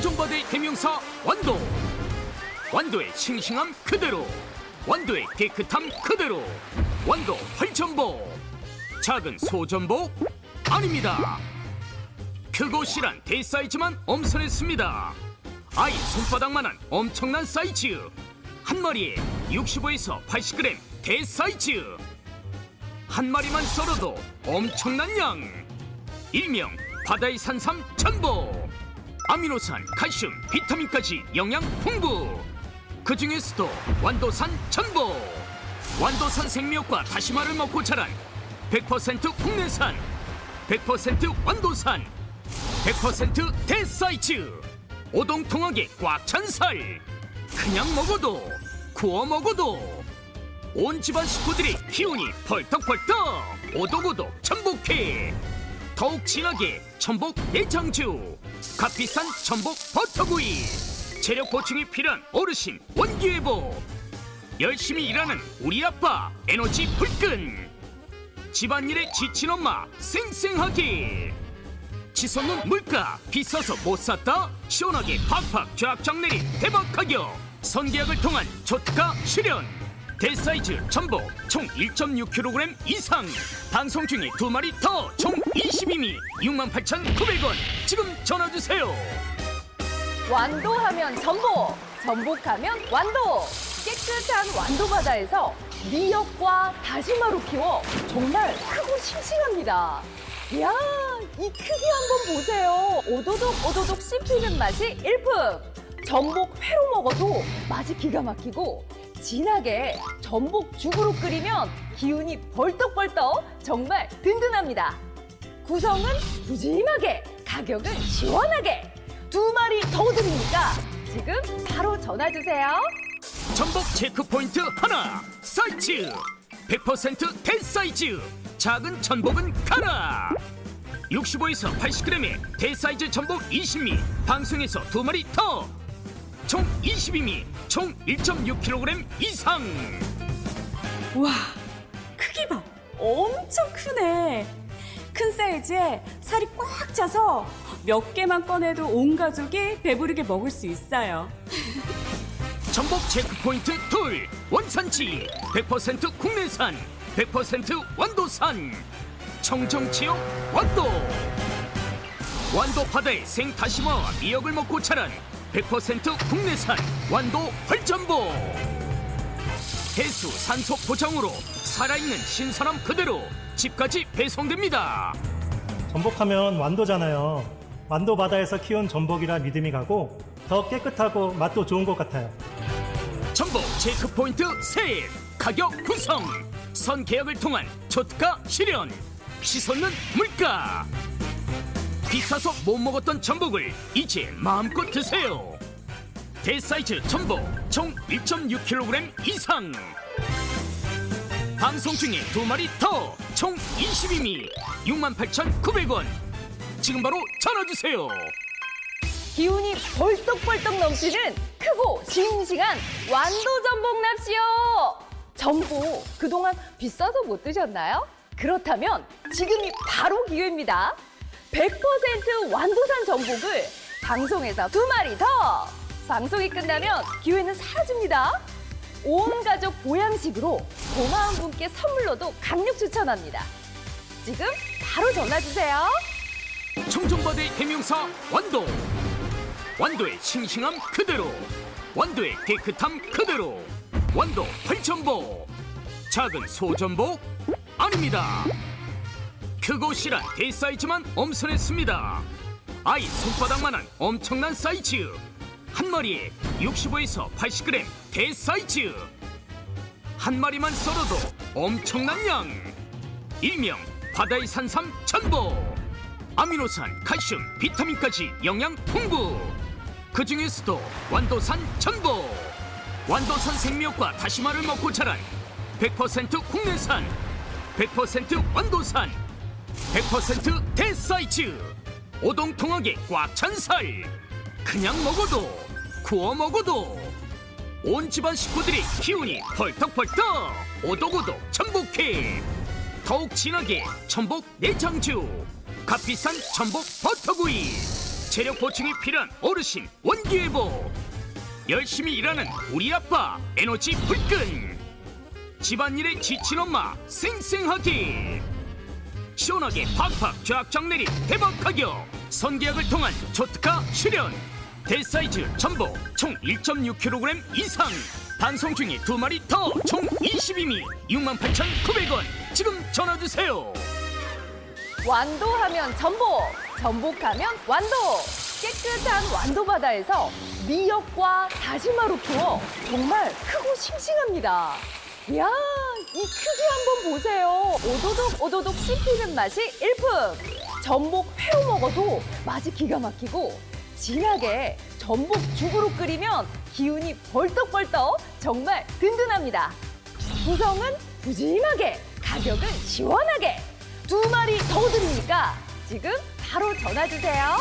청정바다의 대명사 완도. 완도의 싱싱함 그대로. 완도의 깨끗함 그대로. 완도 활전보. 작은 소전보? 아닙니다. 그곳이란 대사이즈만 엄선했습니다. 아이 손바닥만한 엄청난 사이즈. 한 마리에 65에서 80g 대사이즈. 한 마리만 썰어도 엄청난 양. 일명 바다의 산삼 전보 아미노산, 칼슘, 비타민까지 영양 풍부. 그 중에서도 완도산 전보 완도산 생미역과 다시마를 먹고 자란 100% 국내산 100% 완도산 100% 대사이즈. 오동통하게 꽉 찬 살. 그냥 먹어도 구워 먹어도. 온 집안 식구들이 기운이 펄떡펄떡. 오독오독 전복회 더욱 진하게 전복 내장주 값비싼 전복 버터구이. 체력 보충이 필요한 어르신 원기회복. 열심히 일하는 우리 아빠 에너지 불끈. 집안일에 지친 엄마 쌩쌩하게. 치솟는 물가 비싸서 못 샀다. 시원하게 팍팍 쫙쫙 내린 대박 가격. 선계약을 통한 저가 실현. 대사이즈 전복 총 1.6kg 이상. 방송 중에 두 마리 더 총 22미 68,900원 지금 전화 주세요 완도하면 전복, 전복하면 완도. 깨끗한 완도 바다에서 미역과 다시마로 키워 정말 크고 싱싱합니다. 이야, 이 크기 한번 보세요. 오도독 오도독 씹히는 맛이 일품. 전복 회로 먹어도 맛이 기가 막히고 진하게 전복 죽으로 끓이면 기운이 벌떡벌떡 정말 든든합니다. 구성은 푸짐하게, 가격은 시원하게. 두 마리 더 드리니까 지금 바로 전화 주세요. 전복 체크 포인트 하나 사이즈 100% 대사이즈 작은 전복은 가라 65에서 80g의 대사이즈 전복 20미 방송에서 두 마리 더총 22미 총 1.6kg 이상 와, 크기 봐. 엄청 크네. 큰 사이즈에 살이 꽉 차서 몇 개만 꺼내도 온 가족이 배부르게 먹을 수 있어요. 전복 체크 포인트 둘 원산지 100% 국내산 100% 완도산 청정지역 완도. 완도 바다의 생다시마와 미역을 먹고 자란 100% 국내산 완도 활전보. 해수 산소 포장으로 살아있는 신선함 그대로 집까지 배송됩니다 전복하면 완도잖아요. 완도 바다에서 키운 전복이라 믿음이 가고 더 깨끗하고 맛도 좋은 것 같아요. 전복 체크 포인트 셋 가격 구성. 선 계약을 통한 초특가 실현. 치솟는 물가. 비싸서 못 먹었던 전복을 이제 마음껏 드세요. 대사이즈 전복 총 1.6kg 이상 방송 중에 두 마리 더 총 22미 68,900원 지금 바로 전화주세요 기운이 벌떡벌떡 넘치는 크고 싱싱한 완도 전복 납시요. 전복 그동안 비싸서 못 드셨나요? 그렇다면 지금이 바로 기회입니다. 100% 완도산 전복을 방송에서 두 마리 더. 방송이 끝나면 기회는 사라집니다. 온 가족 보양식으로 고마운 분께 선물로도 강력 추천합니다. 지금 바로 전화 주세요. 청정바다의 대명사 완도 완도의 싱싱함 그대로. 완도의 깨끗함 그대로. 완도 활전보. 작은 소전보 아닙니다. 그곳이란 대사이즈만 엄선했습니다. 아이 손바닥만한 엄청난 사이즈 한 마리에 65에서 80g 대사이즈. 한 마리만 썰어도 엄청난 양. 일명 바다의 산삼 전보 아미노산, 칼슘, 비타민까지 영양 풍부. 그 중에서도 완도산 전보 완도산 생미역과 다시마를 먹고 자란 100% 국내산 100% 완도산 100% 대사이즈. 오동통하게 꽉 찬 살 그냥 먹어도 구워 먹어도. 온 집안 식구들이 기운이 펄떡펄떡 오독오독 전복회 더욱 진하게 전복 내장주 값비싼 전복 버터구이. 체력 보충이 필요한 어르신 원기회복. 열심히 일하는 우리 아빠 에너지 불끈. 집안일에 지친 엄마 쌩쌩하기 시원하게 팍팍 쫙쫙 내린 대박 가격 선계약을 통한 초특가 출연 대사이즈 전복 총 1.6kg 이상. 반송중에 두 마리 더 총 22미 68,900원. 지금 전화주세요. 완도하면 전복, 전복하면 완도. 깨끗한 완도 바다에서 미역과 다시마로 키워 정말 크고 싱싱합니다. 이야, 이 크기 한번 보세요. 오도독 오도독 씹히는 맛이 일품. 전복 회로 먹어도 맛이 기가 막히고 진하게 전복 죽으로 끓이면 기운이 벌떡벌떡 정말 든든합니다. 구성은 푸짐하게, 가격은 시원하게. 두 마리 더 드리니까 지금 바로 전화 주세요.